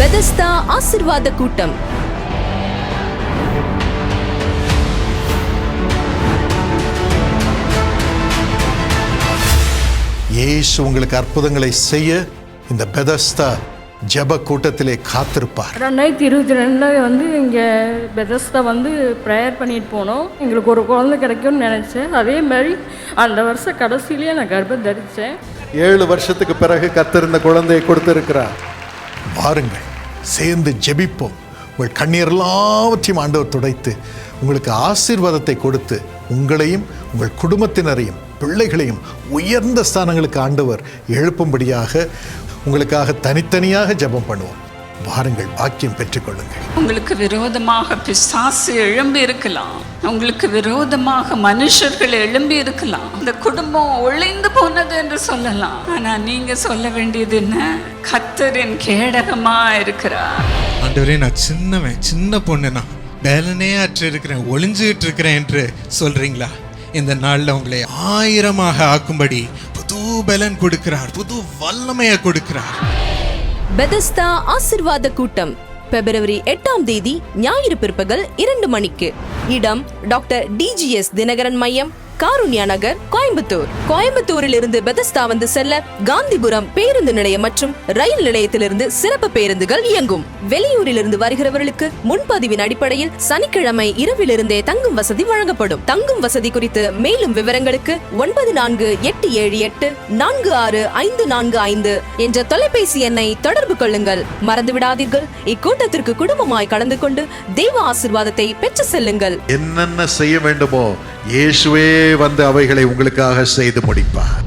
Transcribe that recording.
Bethesda ஆசிர்வாத கூட்டம். இயேசு உங்களுக்கு அற்புதங்களை செய்ய இந்த பெதஸ்தா ஜெப கூட்டத்திலே காத்திருப்பார். ரெண்டாயிரத்தி இருபத்தி ரெண்டில் வந்து இங்கே பெதஸ்தா வந்து ப்ரேயர் பண்ணிட்டு போனோம். எங்களுக்கு ஒரு குழந்தை கிடைக்கும்னு நினச்சேன். அதே மாதிரி அந்த வருஷம் கடைசியிலேயே நான் கர்ப்பம் தரித்தேன் ஏழு வருஷத்துக்கு பிறகு கத்திருந்த குழந்தையை கொடுத்திருக்கிறார். வாருங்கள். சேர்ந்து ஜெபிப்போம். உங்கள் கண்ணீர் எல்லாவற்றையும் ஆண்டவர் துடைத்து உங்களுக்கு ஆசீர்வாதத்தை கொடுத்து உங்களையும் உங்கள் குடும்பத்தினரையும் பிள்ளைகளையும் உயர்ந்த ஸ்தானங்களுக்கு ஆண்டவர் எழுப்பும்படியாக உங்களுக்காக தனித்தனியாக ஜெபம் பண்ணுவோம். வாருங்கள் பாக்கியம் பெற்றுக்கொள்ளுங்கள். உங்களுக்கு விரோதமாக பிசாசு எழும்பி இருக்கலாம் உங்களுக்கு விரோதமாக மனுஷர்கள் எழும்பி இருக்கலாம் இந்த குடும்பம் ஒளிந்து போனது என்று சொல்லலாம். ஆனா நீங்க சொல்ல வேண்டியது என்ன? கத்தரின் கேடகமா இருக்கிறார். ஆண்டவரே நான் சின்னவன் சின்ன பொண்ணு நான் பேலனே அற்று இருக்கிறேன் ஒளிஞ்சுகிட்டு இருக்கிறேன் என்று சொல்றீங்களா? இந்த நாள்ல உங்களை ஆயிரமாக ஆக்கும்படி புது பலன் கொடுக்கிறார் புது வல்லமையை கொடுக்கிறார். பெதஸ்தா ஆசிர்வாத கூட்டம். பிப்ரவரி எட்டாம் தேதி ஞாயிறு பிற்பகல் இரண்டு மணிக்கு. இடம் டாக்டர் டிஜிஎஸ் தினகரன் மையம். காருண்யா நகர் கோயம்புத்தூர். கோயம்புத்தூரில் இருந்து பெதஸ்தா வந்து செல்ல காந்திபுரம் பேருந்து நிலையம் மற்றும் ரயில் நிலையத்திலிருந்து சிறப்பு பேருந்துகள் இயங்கும். வெளியூரிலிருந்து வருகிறவர்களுக்கு முன்பதிவின் அடிப்படையில் சனிக்கிழமை இரவிலிருந்தே தங்கும் வசதி வழங்கப்படும். தங்கும் வசதி குறித்து மேலும் விவரங்களுக்கு ஒன்பது நான்கு எட்டு ஏழு எட்டு நான்கு ஆறு ஐந்து நான்கு ஐந்து என்ற தொலைபேசி எண்ணை தொடர்பு கொள்ளுங்கள். மறந்துவிடாதீர்கள். இக்கூட்டத்திற்கு குடும்பமாய் கலந்து கொண்டு தெய்வ ஆசிர்வாதத்தை பெற்று செல்லுங்கள். என்னென்ன செய்ய வேண்டுமோ இயேசுவே வந்து அவைகளை உங்களுக்காக செய்து முடிப்பார்.